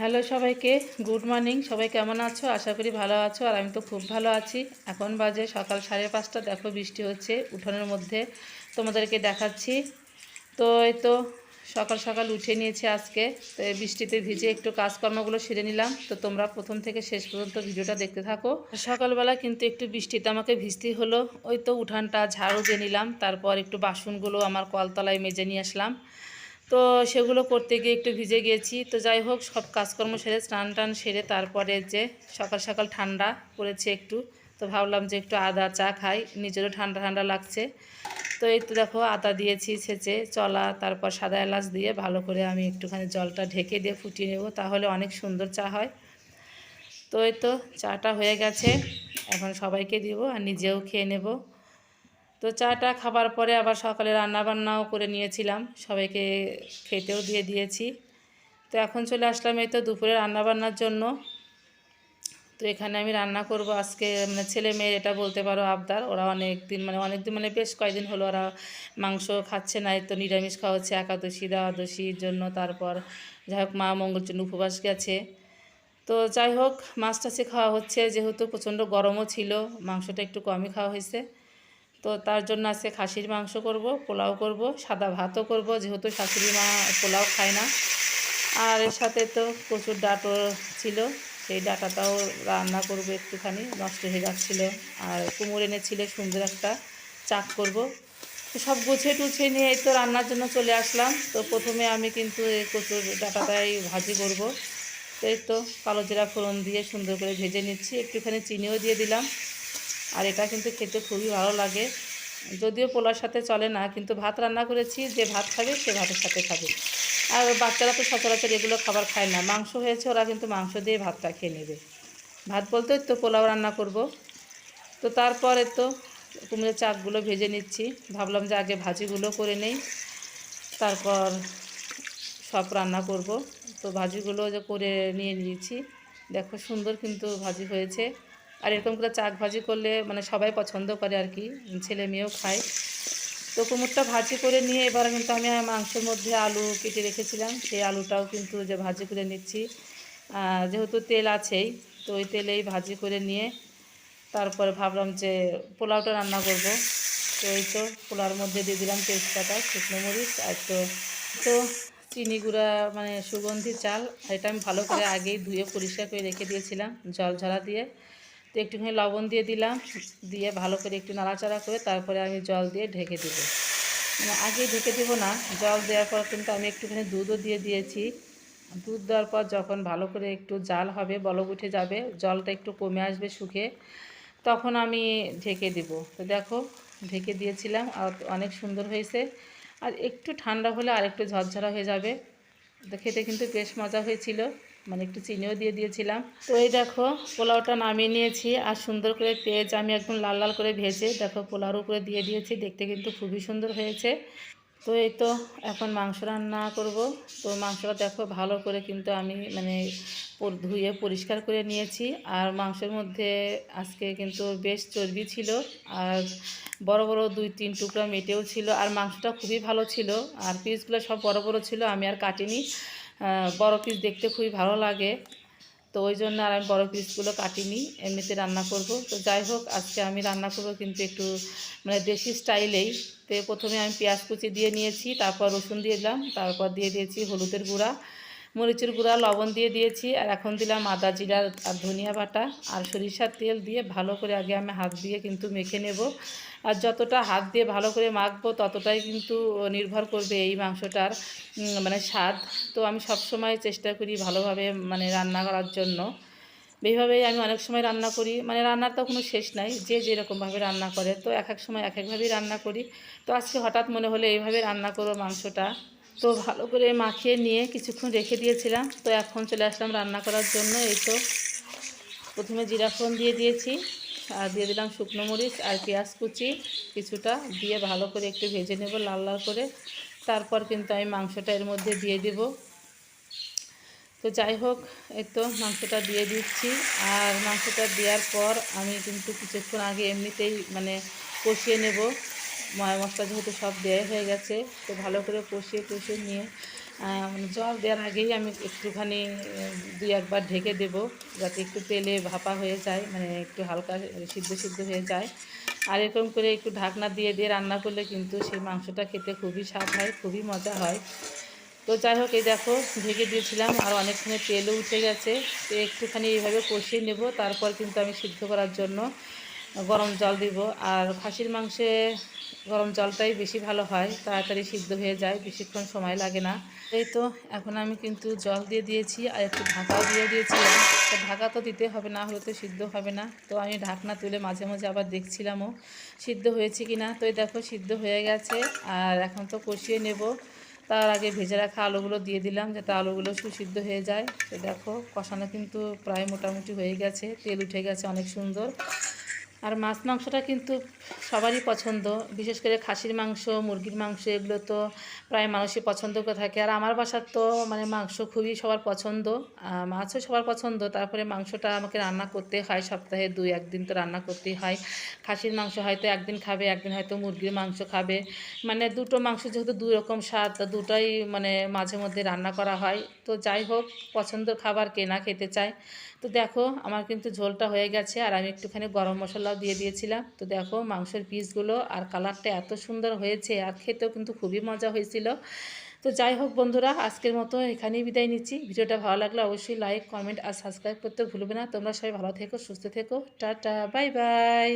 Hello সবাইকে, good morning. সবাই কেমন আছো? আশা করি ভালো আছো, আর আমি তো খুব ভালো আছি। এখন বাজে সকাল সাড়ে পাঁচটা, দেখো বৃষ্টি হচ্ছে উঠোনের মধ্যে, তোমাদেরকে দেখাচ্ছি। তো এই তো সকাল সকাল উঠে নিয়েছি আজকে, তো বৃষ্টিতে ভিজে একটু কাজকর্মগুলো সেরে নিলাম। তো তোমরা প্রথম থেকে শেষ পর্যন্ত ভিডিওটা দেখতে থাকো। সকালবেলা কিন্তু একটু বৃষ্টিতে আমাকে ভিজতেই হলো। ওই তো উঠানটা ঝাড়ু দিয়ে নিলাম, তারপর একটু বাসনগুলো আমার কলতলায় মেজে নিয়ে আসলাম। তো সেগুলো করতে গিয়ে একটু ভিজে গিয়েছি। তো যাই হোক, সব কাজকর্ম সেরে, স্নান টান সেরে তারপরে যে সকাল সকাল ঠান্ডা পড়েছে একটু, তো ভাবলাম যে একটু আদা চা খাই, নিজেরও ঠান্ডা ঠান্ডা লাগছে। তো এই তো দেখো, আদা দিয়েছি ছেঁচে, চলা, তারপর সাদা এলাচ দিয়ে ভালো করে আমি একটুখানি জলটা ঢেকে দিয়ে ফুটিয়ে নেব, তাহলে অনেক সুন্দর চা হয়। তো এই তো, চাটা হয়ে গেছে, এখন সবাইকে দিব আর নিজেও খেয়ে নেব। তো চাটা খাবার পরে আবার সকালে রান্নাবান্নাও করে নিয়েছিলাম। সবাইকে খেতেও দিয়ে দিয়েছি। তো এখন চলে আসলাম এই তো দুপুরে রান্নাবান্নার জন্য। তো এখানে আমি রান্না করব আজকে মানে ছেলে মেয়ে এটা বলতে পারো আবদার। ওরা অনেক দিন মানে অনেক দিন মানে বেশ কয়েকদিন হলো ওরা মাংস খাচ্ছে না তো নিরামিষ খাওয়া হচ্ছে একাদশী, দ্বাদশীর জন্য, তারপর যাই হোক মা মঙ্গল জন্য উপবাস গেছে। তো যাই হোক মাছ টাছে খাওয়া হচ্ছে, যেহেতু প্রচণ্ড গরমও ছিল, মাংসটা একটু কমই খাওয়া হয়েছে। তো তার জন্য আজকে খাসির মাংস করব, পোলাও করব, সাদা ভাতও করব, যেহেতু শাশুড়ি মা পোলাও খায় না। আর এর সাথে তো প্রচুর ডাঁটও ছিল, সেই ডাঁটাটাও রান্না করব একটুখানি, নষ্ট হয়ে যাচ্ছিল। আর কুমড়ো এনেছিল সুন্দর একটা চাক করব। তো সব গুছিয়ে টুছিয়ে নিয়ে তো রান্নার জন্য চলে আসলাম। তো প্রথমে আমি কিন্তু এই কচুর ডাঁটাটাই ভাজি করব। তো এই তো কালো জিরা ফোড়ন দিয়ে সুন্দর করে ভেজে নিচ্ছি, একটুখানি চিনিও দিয়ে দিলাম। আর এটা কিন্তু খেতে খুবই ভালো লাগে। যদিও পোলার সাথে চলে না, কিন্তু ভাত রান্না করেছি, যে ভাত খাবে সে ভাতের সাথে খাবে। আর বাচ্চারা তো সচরাচর এগুলো খাবার খায় না। মাংস হয়েছে, ওরা কিন্তু মাংস দিয়ে ভাতটা খেয়ে নেবে। ভাত বলতে তো পোলাও রান্না করব। তো তারপরে তো কুমড়োর চাকগুলো ভেজে নিচ্ছি। ভাবলাম যে আগে ভাজিগুলো করে নেই। তারপর সব রান্না করব। তো ভাজিগুলো যে করে নিয়ে নিয়েছি। দেখো সুন্দর কিন্তু ভাজি হয়েছে। আর এরকম করে চাক ভাজি করলে মানে সবাই পছন্দ করে আর কি, ছেলে মেয়েও খায়। তো কুমুরটা ভাজি করে নিয়ে এবার কিন্তু আমি মাংসের মধ্যে আলু কেটে রেখেছিলাম, সেই আলুটাও কিন্তু যে ভাজি করে নিচ্ছি। যেহেতু তেল আছেই, তো ওই তেলেই ভাজি করে নিয়ে তারপরে ভাবলাম যে পোলাওটা রান্না করব। তো এই তো পোলাওর মধ্যে দিয়ে দিলাম তেজপাতা, শুকনো মরিচ আর তো তো চিনি গুঁড়া মানে সুগন্ধি চাল। এটা আমি ভালো করে আগেই ধুয়ে পরিষ্কার করে রেখে দিয়েছিলাম জল ঝরা দিয়ে। তো একটুখানি লবণ দিয়ে দিলাম, দিয়ে ভালো করে একটু নাড়াচাড়া করে তারপরে আমি জল দিয়ে ঢেকে দেবো। মানে আগে ঢেকে দেবো না, জল দেওয়ার পর কিন্তু আমি একটুখানি দুধও দিয়ে দিয়েছি। দুধ দেওয়ার পর যখন ভালো করে একটু জাল হবে, বলক উঠে যাবে, জলটা একটু কমে আসবে শুকে, তখন আমি ঢেকে দেব। তো দেখো, ঢেকে দিয়েছিলাম, আর অনেক সুন্দর হয়েছে। আর একটু ঠান্ডা হলে আর একটু ঝরঝরা হয়ে যাবে। তো খেতে কিন্তু বেশ মজা হয়েছিল। মানে একটু চিনিও দিয়ে দিয়েছিলাম। তো এই দেখো, পোলাওটা নামিয়ে নিয়েছি আর সুন্দর করে পেঁয়াজ আমি একদম লাল লাল করে ভেজে দেখো পোলাওর উপরে দিয়ে দিয়েছি, দেখতে কিন্তু খুবই সুন্দর হয়েছে। তো এই তো এখন মাংস রান্না করব। তো মাংসটা দেখো ভালো করে কিন্তু আমি মানে ধুয়ে পরিষ্কার করে নিয়েছি। আর মাংসের মধ্যে আজকে কিন্তু বেশ চর্বি ছিল আর বড় বড় দুই তিন টুকরা মেটেও ছিল। আর মাংসটা খুবই ভালো ছিল। আর পিসগুলো সব বড় বড় ছিল, আমি আর কাটিনি। বড় পিস দেখতে খুবই ভালো লাগে। তো ওই জন্য আর আমি বড়ো পিসগুলো কাটিনি, এমনিতে রান্না করব। তো যাই হোক, আজকে আমি রান্না করব কিন্তু একটু মানে দেশি স্টাইলেই তো প্রথমে আমি পেঁয়াজ কুচি দিয়ে নিয়েছি, তারপর রসুন দিয়ে দিলাম, তারপর দিয়ে দিয়েছি হলুদের গুঁড়া। মরিচের গুঁড়া, লবণ দিয়ে দিয়েছি আর এখন দিলাম আদা জিরা আর ধনিয়া বাটা আর সরিষার তেল দিয়ে ভালো করে আগে আমি হাত দিয়ে কিন্তু মেখে নেব। আর যতটা হাত দিয়ে ভালো করে মাখবো ততটাই কিন্তু নির্ভর করবে এই মাংসটার মানে স্বাদ। তো আমি সব সময় চেষ্টা করি ভালোভাবে মানে রান্না করার জন্য। এইভাবেই আমি অনেক সময় রান্না করি। মানে রান্নার তো কোনো শেষ নাই, যে যেরকমভাবে রান্না করে। তো এক এক সময় এক একভাবেই রান্না করি। তো আজকে হঠাৎ মনে হলো এইভাবে রান্না করব মাংসটা। তো ভালো করে মাখিয়ে নিয়ে কিছুক্ষণ রেখে দিয়েছিলাম। তো এখন চলে আসলাম রান্না করার জন্য। এই তো প্রথমে জিরা দিয়ে দিয়েছি, আর দিয়ে দিলাম শুকনো মরিচ আর পেঁয়াজ কুচি কিছুটা। দিয়ে ভালো করে একটু ভেজে নেব লাল লাল করে। তারপর কিন্তু আমি মাংসটা এর মধ্যে দিয়ে দিব। তো যাই হোক, এই তো মাংসটা দিয়ে দিচ্ছি। আর মাংসটা দেওয়ার পর আমি কিন্তু কিছুক্ষণ আগে এমনিতেই মানে কষিয়ে নেব। ময় মশলা যেহেতু সব দেওয়া হয়ে গেছে, তো ভালো করে কষিয়ে কষিয়ে নিয়ে মানে জল দেওয়ার আগেই আমি একটুখানি দুই একবার ঢেকে দেব যাতে একটু তেলে ভাপা হয়ে যায় মানে একটু হালকা সিদ্ধ সিদ্ধ হয়ে যায়। আর এরকম করে একটু ঢাকনা দিয়ে দিয়ে রান্না করলে কিন্তু সেই মাংসটা খেতে খুবই স্বাদ হয়, খুবই মজা হয়। তো যাই হোক, এই দেখো, ঢেকে দিয়েছিলাম, আর অনেকক্ষণে তেলও উঠে গেছে, তো একটুখানি এইভাবে কষিয়ে নেব, তারপর কিন্তু আমি সিদ্ধ করার জন্য গরম জল দিব। আর খাসির মাংসে গরম জলটাই বেশি ভালো হয়, তাড়াতাড়ি সিদ্ধ হয়ে যায়, বেশিক্ষণ সময় লাগে না। এই তো, এখন আমি কিন্তু জল দিয়ে দিয়েছি আর একটু ঢাকাও দিয়ে দিয়েছিলাম। তো ঢাকা তো দিতে হবে, না হলে তো সিদ্ধ হবে না। তো আমি ঢাকনা তুলে মাঝে মাঝে আবার দেখছিলামও, সিদ্ধ হয়েছে কি না তো এই দেখো, সিদ্ধ হয়ে গেছে আর এখন তো কষিয়ে নেব। তার আগে ভেজে রাখা আলুগুলো দিয়ে দিলাম যাতে আলুগুলো সুসিদ্ধ হয়ে যায়। তো দেখো, কষানো কিন্তু প্রায় মোটামুটি হয়ে গেছে, তেল উঠে গেছে অনেক সুন্দর। আর মাছ মাংসটা কিন্তু সবারই পছন্দ। বিশেষ করে খাসির মাংস, মুরগির মাংস এগুলো তো প্রায় মানুষই পছন্দ করে থাকে। আর আমার বাসার তো মানে মাংস খুবই সবার পছন্দ। মাছও সবার পছন্দ। তারপরে মাংসটা আমাকে রান্না করতে হয়, সপ্তাহে দুই, একদিন তো রান্না করতেই হয়। খাসির মাংস হয়তো একদিন খাবে, একদিন হয়তো মুরগির মাংস খাবে। মানে দুটো মাংস যেহেতু দুই রকম স্বাদ দুটাই মানে মাঝে মধ্যে রান্না করা হয়। তো যাই হোক, পছন্দের খাবার কেনা খেতে চায়। তো দেখো, আমার কিন্তু ঝোলটা হয়ে গেছে। আর আমি একটুখানি গরম মশলাও দিয়ে দিয়েছিলাম। তো দেখো মাংসের পিসগুলো আর কালারটা এত সুন্দর হয়েছে আর খেতেও কিন্তু খুবই মজা হয়েছিল। তো যাই হোক বন্ধুরা, আজকের মতো এখানেই বিদায় নিচ্ছি। ভিডিওটা ভালো লাগলে অবশ্যই লাইক কমেন্ট আর সাবস্ক্রাইব করতে ভুলবে না। তোমরা সবাই ভালো থেকো, সুস্থ থেকো। Tata bye bye